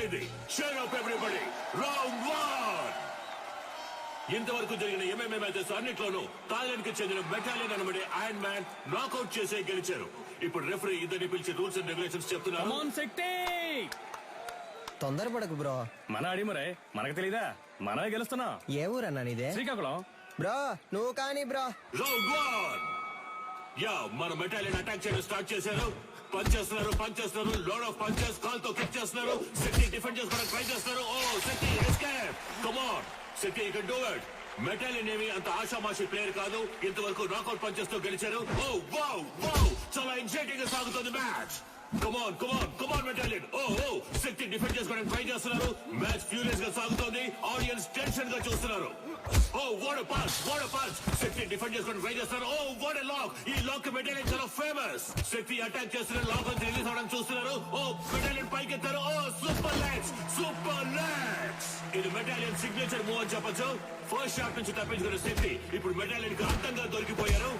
అయింది cheer up everybody round one ఇంతవరకు జరిగిన ఎంఎంఏ మ్యాచెస్ అన్నిట్లోనూ థాయిలాండ్కి చెందిన బెటాలియన్ అనబడే ఐరన్ మ్యాన్ నాకౌట్ చేసే గెలిచారు. ఇప్పుడు రెఫరీ ఇద్దరిని పిలిచి రూల్స్ అండ్ రెగ్యులేషన్స్ చెప్తున్నారు. తొందరపడకు బ్రో మన అడిమరే మనకు తెలీదా? మనమే గెలుస్తున్నాం. ఏ ఊరన్నా నీదే? శ్రీకాకుళం. బ్రో నువ్వు కానీ బ్రో రౌండ్ వన్ యా మన బెటాలియన్ అటాక్ చేయడం స్టార్ట్ చేశారు. పంచేస్తున్నారు పంచేస్తున్నారు లోడ్ ఆఫ్ పంచెస్ కాల్తో కిక్ చేస్తున్నారు. శక్తి డిఫెండ్ చేసుకోవడానికి ట్రై చేస్తున్నారు. ఓ Shakti escape come on Shakti you can do it metal ఏమి అంత ఆషామాషి ప్లేయర్ కాదు. ఇంతవరకు నాకౌట్ పంచెస్తో గెలిచారు. ఓ వావ్ వావ్ చాలా ఎగ్జైటింగ్గా సాగుతుంది match come on come on come on Metalion oh oh Shakti defend చేసుకోవడానికి ట్రై చేస్తున్నారు. మ్యాచ్ ఫ్యూరియస్గా సాగుతోంది. ఆడియన్స్ టెన్షన్గా చూస్తున్నారు. ఓ what pass what pass Shakti defend చేసుకొని ట్రై చేస్తారు. ఓ వాట్ లాక్ ఈ లాక్ మెటాలియన్ చాలా ఫేమస్ శక్తి అటాక్ చేస్తున్న లాక్ నుంచి రిలీజ్ అవడానికి చూస్తున్నారు. ఓ మెటాలియన్ పైకి ఎత్తారు ఓ సూపర్ లెగ్స్ సూపర్ లెగ్స్ ఇది మెటాలియన్ సిగ్నేచర్ మూవ్ అని చెప్పొచ్చు. ఫస్ట్ షాట్ నుంచి తప్పించుకున్న శక్తి ఇప్పుడు మెటాలియన్కి అర్థంగా దొరికిపోయారు.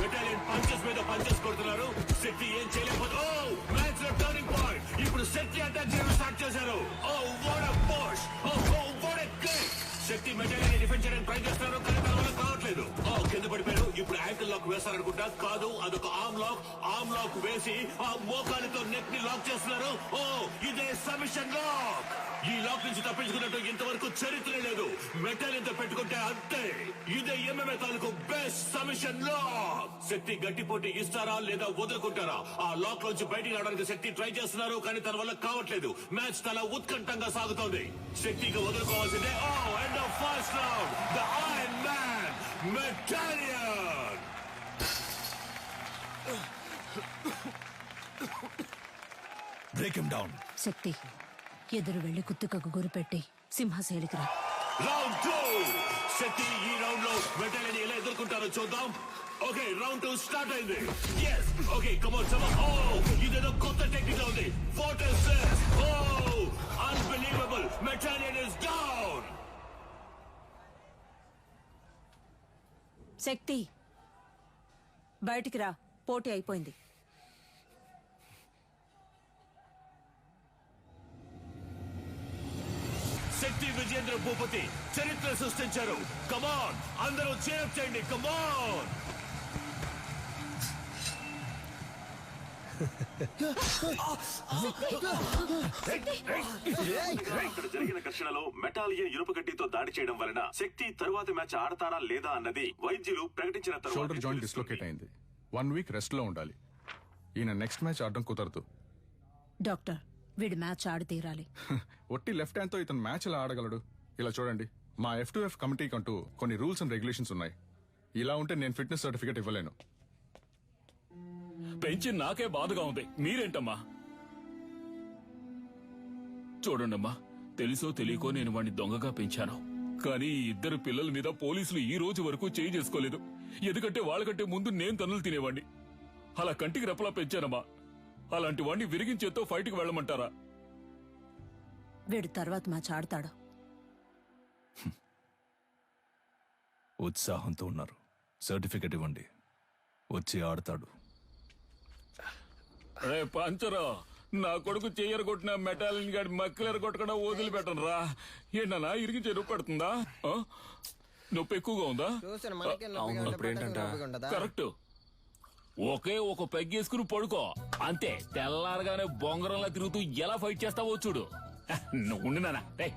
మెటాలియన్ పంచెస్ మీద పంచెస్ కొడుతున్నారు. శక్తి ఏం చేయలేకపోతే oh, ఓ మ్యాచ్లో టర్నింగ్ పాయింట్ ఇప్పుడు శక్తి అటాక్ చేయడం స్టార్ట్ చేశారు. ఓ what post oh oh Shakti material defend చేయడానికి ట్రై చేస్తున్నారు కానీ తన వల్ల కావట్లేదు. ఓ కింద పడిపోయారు. ఇప్పుడు యాంకిల్ లాక్ వేస్తారనుకుంటా. కాదు అదొక ఆమ్ లాక్. ఆమ్ లాక్ వేసి ఆ మోకాలితో నెక్ని లాక్ చేస్తున్నారు. ఓ ఇదే సమిషన్ లాక్. ఈ లాక్ నుంచి తప్పించుకున్నట్టు ఇంతవరకు చరిత్ర లేదు. మెటల్ ఇంత పెట్టుకుంటే అంతే. ఇదే ఎంఎంఏ తాలూకు బెస్ట్ సమిషన్ లాక్ శక్తి గట్టి పోటీ ఇస్తారా లేదా వదులుకుంటారా? ఆ లాక్ నుంచి బయటికి రావడానికి శక్తి ట్రై చేస్తున్నారు కానీ తన వల్ల కావట్లేదు. మ్యాచ్ చాలా ఉత్కంఠంగా సాగుతోంది. శక్తికి వదులుకోవాల్సిందే. ఓ end of first round the iron man Metalion break him down Shakti. ఎదురు వెళ్ళి కుత్తుకకు గురిపెట్టి సింహశైలికి రా. రౌండ్ టూ శక్తి ఈ రౌండ్లో మెటాలియన్ ఎలా ఎదుర్కొంటారో చూద్దాం. ఓకే రౌండ్ టూ స్టార్ట్ అయింది. ఎస్ ఓకే కమోన్ సమ ఓ ఇదేదో కొత్త టెక్నిక్ ఉంది. Fortress oh unbelievable Metalion is down Shakti బయటికి రా. పోటీ అయిపోయింది. విజేంద్ర భూపతి చరిత్ర సృష్టించారు. కమాన్ అందరూ చేర్ చేయండి. కమాన్ ఇక్కడ జరిగిన ఘర్షణలో మెటాలియన్ ఇనుప కడ్డీతో దాడి చేయడం వలన శక్తి తరువాత మ్యాచ్ ఆడతారా లేదా అన్నది వైద్యులు ప్రకటించిన షోల్డర్ జాయింట్ తరువాత డిస్లోకేట్ అయింది. వన్ వీక్ రెస్ట్లో ఉండాలి. ఈయన నెక్స్ట్ మ్యాచ్ ఆడడం కుదరదు. డాక్టర్ వీడి మ్యాచ్ ఆడి తీరాలి ఒట్టి లెఫ్ట్ హ్యాండ్తో ఇతను మ్యాచ్ ఎలా ఆడగలడు? ఇలా చూడండి. మా ఎఫ్ టు ఎఫ్ కమిటీకి అంటూ కొన్ని రూల్స్ అండ్ రెగ్యులేషన్స్ ఉన్నాయి. ఇలా ఉంటే నేను ఫిట్నెస్ సర్టిఫికేట్ ఇవ్వలేను. పెంచి నాకే బాధగా ఉంది. మీరేంటమ్మా? చూడండమ్మా తెలుసో తెలియకో నేను వాడిని దొంగగా పెంచాను. కానీ ఈ ఇద్దరు పిల్లల మీద పోలీసులు ఈ రోజు వరకు చేయి చేసుకోలేదు. ఎందుకంటే వాళ్ళకంటే ముందు నేను తన్నులు తినేవాడిని అలా కంటికి రెప్పలా పెంచానమ్మా. అలాంటి వాడిని విరిగించేతో ఫైట్కి వెళ్ళమంటారా? వీడు తర్వాత మ్యాచ్ ఆడతాడు ఉత్సాహంతో ఉన్నారు. సర్టిఫికెట్ ఇవ్వండి. వచ్చి ఆడతాడు. రే పంచరా నా కొడుకు చెయ్యరు కొట్టిన మెటాలిన్ గాడి మక్కలేరు కొట్టకుండా వదిలిపెట్టను రా ఏంటన్నా ఇరిగించే నొప్పి పెడుతుందా? నొప్పి ఎక్కువగా ఉందా? కరెక్ట్. ఒకే ఒక పెగ్గేసుకుని పడుకో. అంతే తెల్లారగానే బొంగరంలా తిరుగుతూ ఎలా ఫైట్ చేస్తావో చూడు. నువ్వు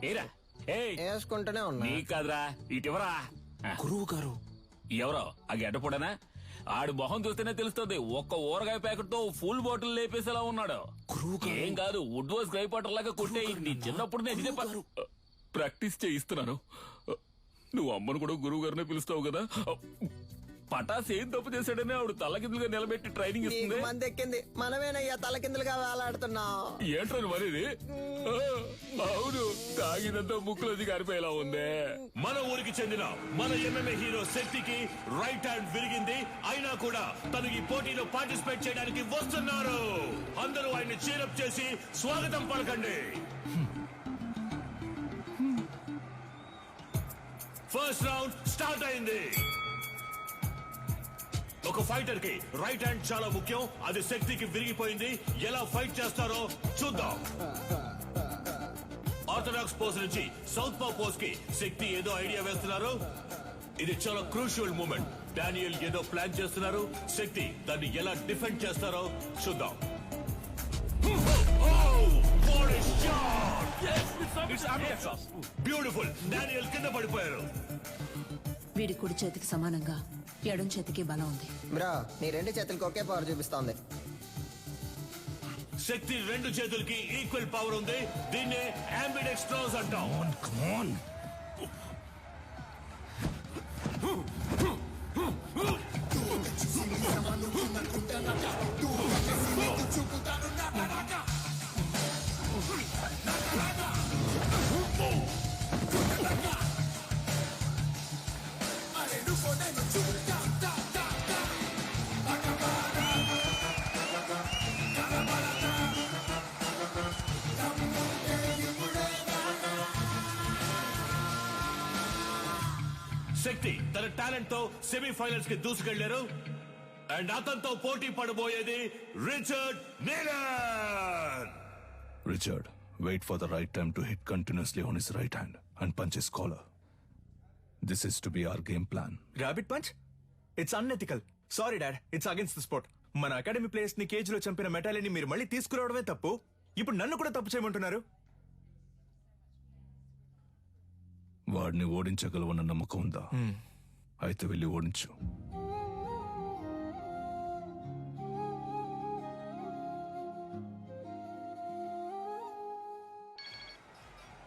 ఏరా వేసుకుంటూనే ఉన్నా. నీ కాదురా ఇటువరా గురువు గారు. ఎవరో? ఆ గడ్డపడనా ఆడి మొహం చూస్తేనే తెలుస్తుంది ఒక్క ఊరగాయ ప్యాకెట్తో ఫుల్ బాటిల్ లేపేసేలా ఉన్నాడు. ఏం కాదు వుడ్ వాస్ గ్రై పాటర్ లాగా కొట్టే నీ చిన్నప్పుడు నేను ఇదే ప్రాక్టీస్ చేయిస్తున్నాను. నువ్వు అమ్మను కూడా గురువు గారినే పిలుస్తావు కదా? పటాస్ ఏం తప్పు చేశాడని ఆవిడ తల్లకిందులుగా నిలబెట్టి ట్రైనింగ్ ఇస్తుంది? మంది ఎక్కింది మనమేనయ్యా తలకిందులుగా వేలాడుతున్నావు ఏంట్రా మరిది ఆ, అవును తాగినంత ముక్కులోది కారిపోయేలా ఉందే. మన ఊరికి చెందిన మన ఎంఎంఏ హీరో శక్తికి రైట్ హ్యాండ్ విరిగింది. అయినా కూడా తను ఈ పోటీలో పార్టిసిపేట్ చేయడానికి వస్తున్నారు. అందరూ ఆయన్ని చీరప్ చేసి స్వాగతం పలకండి. ఫస్ట్ రౌండ్ స్టార్ట్ అయింది. ఒక ఫైటర్కి రైట్ హ్యాండ్ చాలా ముఖ్యం. అది శక్తికి విరిగిపోయింది. ఎలా ఫైట్ చేస్తారో చూద్దాం. ఆర్థడాక్స్ పోస్ నుంచి సౌత్ పా పోస్కి శక్తి ఏదో ఐడియా వేస్తున్నారు. ఇది చాలా క్రూషియల్ మూమెంట్. డానియల్ ఏదో ప్లాన్ చేస్తున్నారు. శక్తి దాన్ని ఎలా డిఫెండ్ చేస్తారో చూద్దాం. బ్యూటిఫుల్ డానియల్ కింద పడిపోయారు. వీడి కుడి చేతికి సమానంగా ఎడం చేతికి బలం ఉంది. బ్రో నీ రెండు చేతులకి ఒకే పవర్ చూపిస్తోంది. శక్తి రెండు చేతులకి ఈక్వల్ పవర్ ఉంది. దీన్నే అంబిడెక్స్ట్రోస్ అంటాం. తన టాలెంట్తో సెమీఫైనల్స్కి దూసుకెళ్ళారు. అండ్ అతనితో పోటీ పడబోయేది Richard Neelan Richard, wait for the right time to hit continuously on his right hand and punch his collar. This is to be our game plan. Rabbit punch it's unethical sorry dad it's against the sport మన academy ప్లేయర్స్ని కేజ్లో చంపిన మెటాలిని మీరు మళ్ళీ తీసుకురావడమే తప్పు. ఇప్పుడు నన్ను కూడా తప్పు చేయమంటున్నారు. వాడిని ఓడించగలవన్న నమ్మకం ఉందా? అయితే వెళ్ళి ఓడించు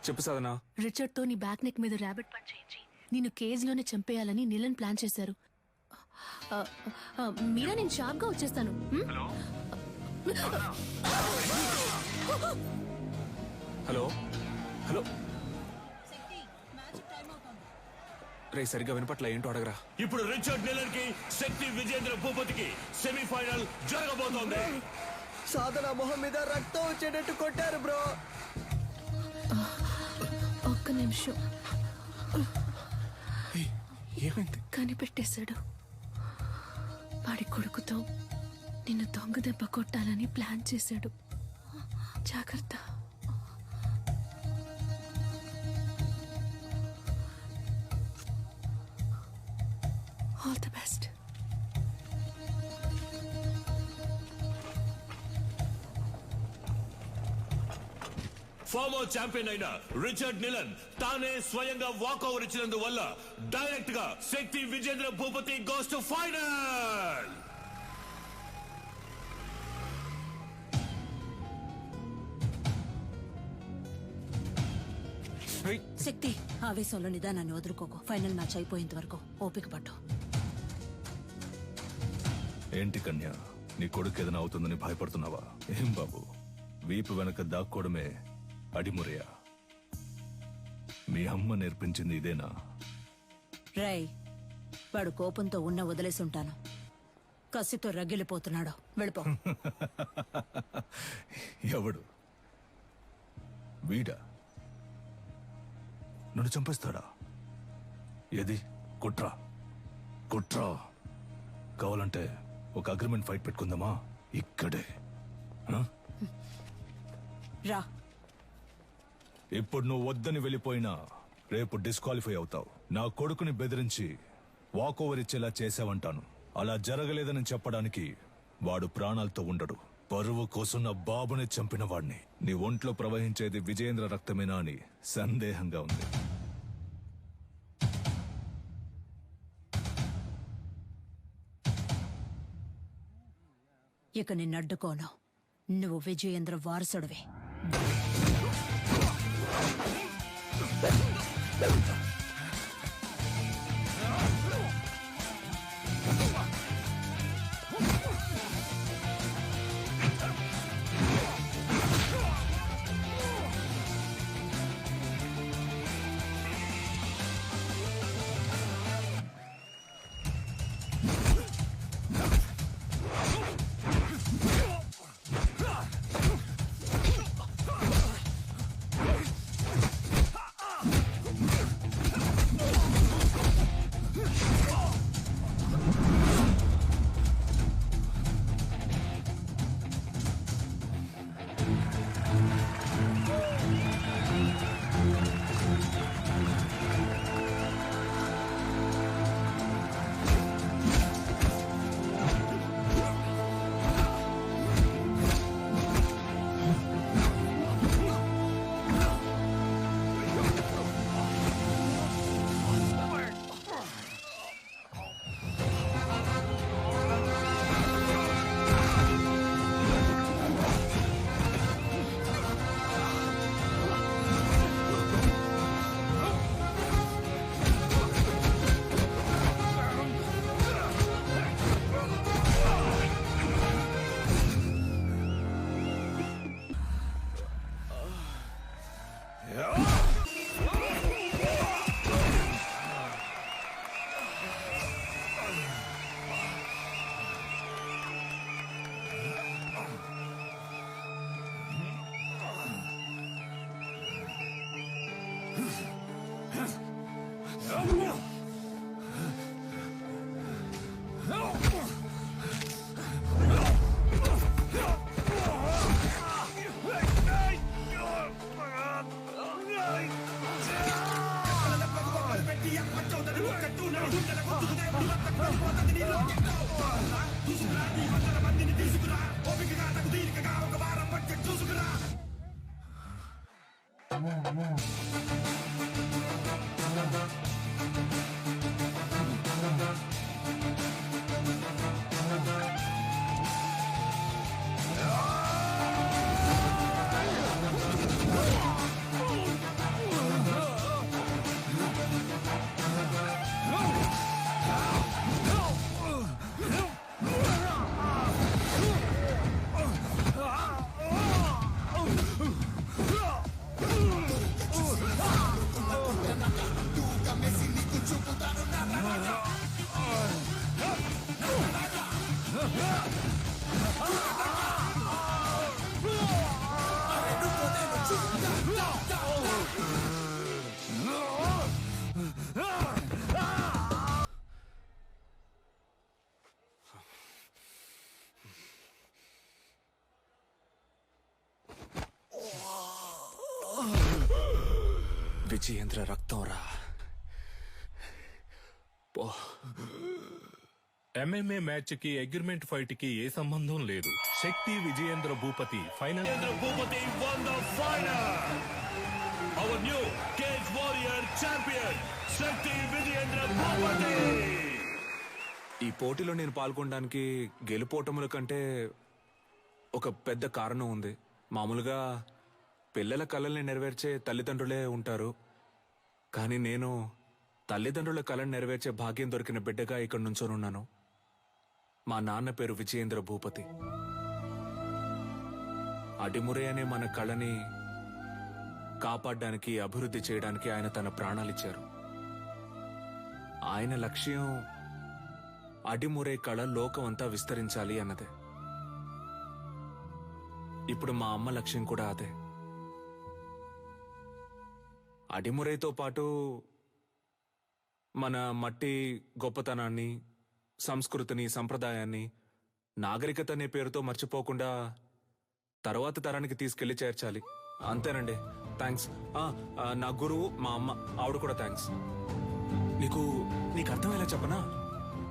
చెప్పు సాధనా రిచర్డ్తో నీ బ్యాక్ నెక్ మీద ర్యాబిట్ పంచ్ చేయించి నిన్ను కేజ్లోనే చంపేయాలని నిలన్ ప్లాన్ చేశారు ఆ, ఆ, మీరా నేను షార్ప్గా వచ్చేస్తాను హ్మ్? హలో హలో రే సరిగ్గా వినపట్ల. ఏంటో అడగరా. ఇప్పుడు రిచర్డ్ నీలన్కి శక్తి విజేంద్ర భూపతికి సెమీఫైనల్ జరగబోతోంది. సాధన మొహం మీద రక్తం వచ్చేటట్టు కొట్టారు బ్రో. ఒక్క నిమిషం. ఏమైంది? కనిపెట్టేశాడు. వాడి కొడుకుతో నిన్ను దొంగ దెబ్బ కొట్టాలని ప్లాన్ చేశాడు. జాగ్రత్త. All the best former champion అయిన రిచర్డ్ నిలన్ తానే స్వయంగా వాక్ ఓవర్ ఇచ్చినందువల్ల డైరెక్ట్గా Shakti Vijendra Bhupathi goes to final Shakti ఆవేశంలో నిదానాన్ని వదులుకోకు. ఫైనల్ మ్యాచ్ అయిపోయేంత వరకు ఓపిక పట్టు. ఏంటి కన్య? నీ కొడుకు ఏదైనా అవుతుందని భయపడుతున్నావా? ఏం బాబు? వీపు వెనక దాక్కోవడమే అడిమురయా మీ అమ్మ నేర్పించింది ఇదేనా? రై వాడు కోపంతో ఉన్న వదిలేసి ఉంటాను. కసితో రగిలిపోతున్నాడు. వెళ్ళిపో. ఎవడు? వీడా? నన్ను చంపేస్తాడా? ఏది? కుట్రా? కుట్రా. కావాలంటే ఒక అగ్రిమెంట్ ఫైట్ పెట్టుకుందామా? ఇక్కడే? రా. ఇప్పుడు నువ్వు వద్దని వెళ్ళిపోయినా రేపు డిస్క్వాలిఫై అవుతావు. నా కొడుకుని బెదిరించి వాక్ ఓవర్ ఇచ్చేలా చేసావంటాను అలా జరగలేదని చెప్పడానికి వాడు ప్రాణాలతో ఉండడు. పరువు కోసం నా బాబుని చంపిన వాడిని నీ ఒంట్లో ప్రవహించేది విజేంద్ర రక్తమేనా అని సందేహంగా ఉంది. ఇక నిన్ను అడ్డుకోను నువ్వు విజయేంద్ర వారసుడివి. విజయేంద్ర రక్తం రా. ఎంఎంఏ మ్యాచ్కి అగ్రిమెంట్ ఫైట్కి ఏ సంబంధం లేదు. Shakti Vijayendra Bhupathi final Bhupati. ఈ పోటీలో నేను పాల్గొనడానికి గెలుపోటముల కంటే ఒక పెద్ద కారణం ఉంది. మామూలుగా పిల్లల కళల్ని నెరవేర్చే తల్లిదండ్రులే ఉంటారు. కానీ నేను తల్లిదండ్రుల కళను నెరవేర్చే భాగ్యం దొరికిన బిడ్డగా ఇక్కడ నుంచోనున్నాను. మా నాన్న పేరు విజయేంద్ర భూపతి. అడిమురే అనే మన కళని కాపాడడానికి అభివృద్ధి చేయడానికి ఆయన తన ప్రాణాలిచ్చారు. ఆయన లక్ష్యం అడిమురే కళ లోకమంతా విస్తరించాలి అన్నదే. ఇప్పుడు మా అమ్మ లక్ష్యం కూడా అదే. అడిమురైతో పాటు మన మట్టి గొప్పతనాన్ని సంస్కృతిని సంప్రదాయాన్ని నాగరికత అనే పేరుతో మర్చిపోకుండా తర్వాత తరానికి తీసుకెళ్ళి చేర్చాలి. అంతేనండి. థ్యాంక్స్ నా గురువు మా అమ్మ. ఆవిడ కూడా థ్యాంక్స్ నీకు నీకు అర్థమయ్యేలా చెప్పనా?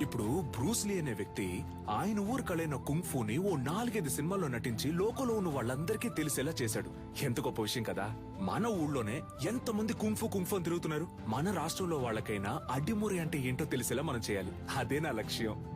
ఇప్పుడు బ్రూస్లీ అనే వ్యక్తి ఆయన ఊరు కళైన కుంఫుని ఓ నాలుగైదు సినిమాల్లో నటించి లోకంలో ఉన్న వాళ్ళందరికీ తెలిసేలా చేశాడు. ఎంత గొప్ప విషయం కదా? మన ఊళ్ళోనే ఎంతమంది కుంఫు కుంఫు అని తిరుగుతున్నారు? మన రాష్ట్రంలో వాళ్ళకైనా అడ్డిమూరి అంటే ఏంటో తెలిసేలా మనం చేయాలి. అదే నా లక్ష్యం.